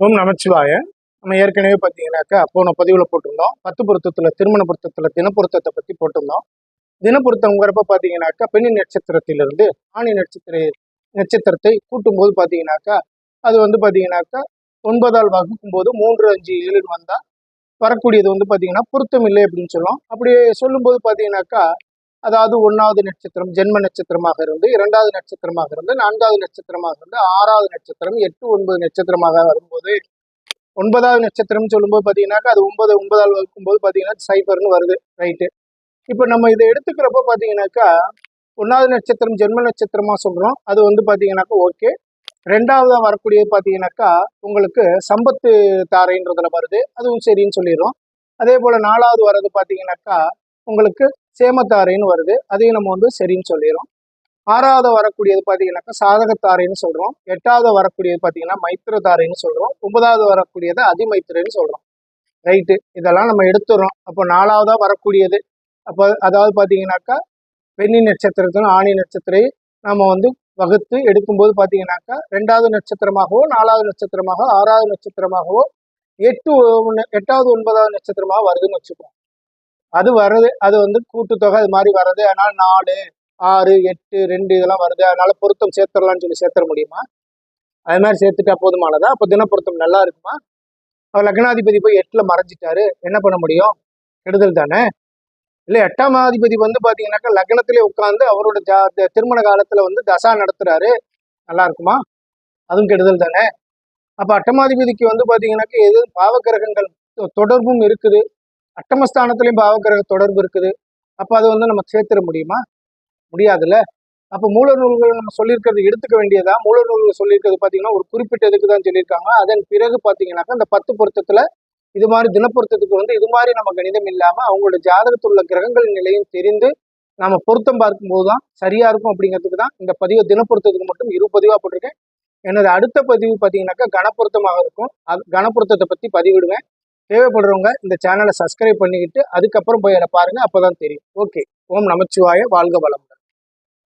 ஓம் நமச்சிவாய. நம்ம ஏற்கனவே பார்த்தீங்கன்னாக்கா போன பதிவில் போட்டிருந்தோம். பத்து பொருத்தத்தில் திருமண பொருத்தத்தில் தினப்பொருத்தத்தை பற்றி போட்டிருந்தோம். தினப்பொருத்தங்கிறப்ப பார்த்தீங்கன்னாக்கா பெண்ணி நட்சத்திரத்திலிருந்து ஆணி நட்சத்திர நட்சத்திரத்தை கூட்டும்போது பார்த்தீங்கன்னாக்கா அது வந்து பார்த்தீங்கன்னாக்கா ஒன்பதால் வகுக்கும் போது மூன்று அஞ்சு ஏழுன்னு வந்தால் வரக்கூடியது வந்து பார்த்தீங்கன்னா பொருத்தம் இல்லை அப்படின்னு சொல்லுவோம். அப்படி சொல்லும்போது பார்த்தீங்கன்னாக்கா அதாவது ஒன்றாவது நட்சத்திரம் ஜென்ம நட்சத்திரமாக இருந்து இரண்டாவது நட்சத்திரமாக இருந்து நான்காவது நட்சத்திரமாக இருந்து ஆறாவது நட்சத்திரம் எட்டு ஒன்பது நட்சத்திரமாக வரும்போது ஒன்பதாவது நட்சத்திரம் சொல்லும்போது பார்த்தீங்கன்னாக்கா அது ஒன்பது ஒன்பதால் வகுக்கும்போது பார்த்தீங்கன்னா சைபர்னு வருது ரைட்டு இப்போ நம்ம இதை எடுத்துக்கிறப்போ பார்த்தீங்கன்னாக்கா ஒன்றாவது நட்சத்திரம் ஜென்ம நட்சத்திரமாக சொல்கிறோம் அது வந்து பார்த்தீங்கன்னாக்கா ஓகே ரெண்டாவதாக வரக்கூடியது பார்த்தீங்கன்னாக்கா உங்களுக்கு சம்பத்து தாரைன்றதுல வருது அதுவும் சரின்னு சொல்லிடுறோம். அதே போல் நாலாவது வர்றது பார்த்தீங்கன்னாக்கா உங்களுக்கு சேமத்தாரைன்னு வருது. அதையும் நம்ம வந்து சரின்னு சொல்லிடுறோம். ஆறாவது வரக்கூடியது பார்த்தீங்கன்னாக்கா சாதகத்தாரைன்னு சொல்கிறோம் எட்டாவது வரக்கூடியது பார்த்தீங்கன்னா மைத்திரதாரைன்னு சொல்கிறோம் ஒன்பதாவது வரக்கூடியது அதிமைத்திரைன்னு சொல்கிறோம் ரைட்டு இதெல்லாம் நம்ம எடுத்துடுறோம். அப்போ நாலாவதாக வரக்கூடியது. அப்போ அதாவது பார்த்தீங்கன்னாக்கா வெண்ணி நட்சத்திரத்திலும் ஆணி நட்சத்திரம் நம்ம வந்து வகுத்து எடுக்கும்போது பார்த்தீங்கன்னாக்கா ரெண்டாவது நட்சத்திரமாகவோ நாலாவது நட்சத்திரமாகவோ ஆறாவது நட்சத்திரமாகவோ எட்டு ஒன்று எட்டாவது ஒன்பதாவது நட்சத்திரமாக வருதுன்னு வச்சுப்போம். அது வர்றது அது வந்து கூட்டுத்தொகை அது மாதிரி வர்றது. அதனால நாலு ஆறு எட்டு ரெண்டு இதெல்லாம் வருது. அதனால பொருத்தம் சேர்த்துடலாம்னு சொல்லி சேர்த்துட முடியுமா? அது மாதிரி சேர்த்துட்டா போதுமானதா? அப்போ தினப்பொருத்தம் நல்லா இருக்குமா? அவர் லக்னாதிபதி போய் எட்டில் மறைஞ்சிட்டாரு. என்ன பண்ண முடியும்? கெடுதல் தானே? இல்லை எட்டாம் அதிபதி வந்து பார்த்தீங்கன்னாக்கா லக்னத்திலே உட்காந்து அவரோட ஜா த- திருமண காலத்தில் வந்து தசா நடத்துறாரு. நல்லா இருக்குமா? அதுவும் கெடுதல் தானே? அப்போ அட்டமாதிபதிக்கு வந்து பார்த்தீங்கன்னாக்கா எது பாவகிரகங்கள் தொடர்பும் இருக்குது. அட்டமஸ்தானத்துலேயும் பாவகிரக தொடர்பு இருக்குது. அப்போ அது வந்து நம்ம சேர்த்துட முடியுமா? முடியாதுல்ல. அப்போ மூல நூல்கள் நம்ம சொல்லியிருக்கிறது எடுத்துக்க வேண்டியதா? மூல நூல்கள் சொல்லியிருக்கிறது பார்த்தீங்கன்னா ஒரு குறிப்பிட்ட இதுக்கு தான் சொல்லியிருக்காங்க. அதன் பிறகு பார்த்தீங்கன்னாக்கா இந்த பத்து பொருத்தத்தில் இது மாதிரி தினப்பொருத்தத்துக்கு வந்து இது மாதிரி நம்ம கணிதம் இல்லாமல் அவங்களோட ஜாதகத்தில் உள்ள கிரகங்களின் நிலையும் தெரிந்து நாம பொருத்தம் பார்க்கும்போது தான் சரியா இருக்கும் அப்படிங்கிறதுக்கு தான் இந்த பதிவு தினப்பொருத்தத்துக்கு மட்டும் இரு பதிவாக போட்டிருக்கேன். எனது அடுத்த பதிவு பார்த்தீங்கன்னாக்கா கணப்பொருத்தமாக இருக்கும். அது கணப்பொருத்தத்தை பற்றி பதிவிடுவேன். தேவைப்படுறவங்க இந்த சேனலை சப்ஸ்கிரைப் பண்ணிக்கிட்டு அதுக்கப்புறம் போய் அதை பாருங்க அப்பதான் தெரியும். ஓகே ஓம் நமச்சிவாய வாழ்க வளம்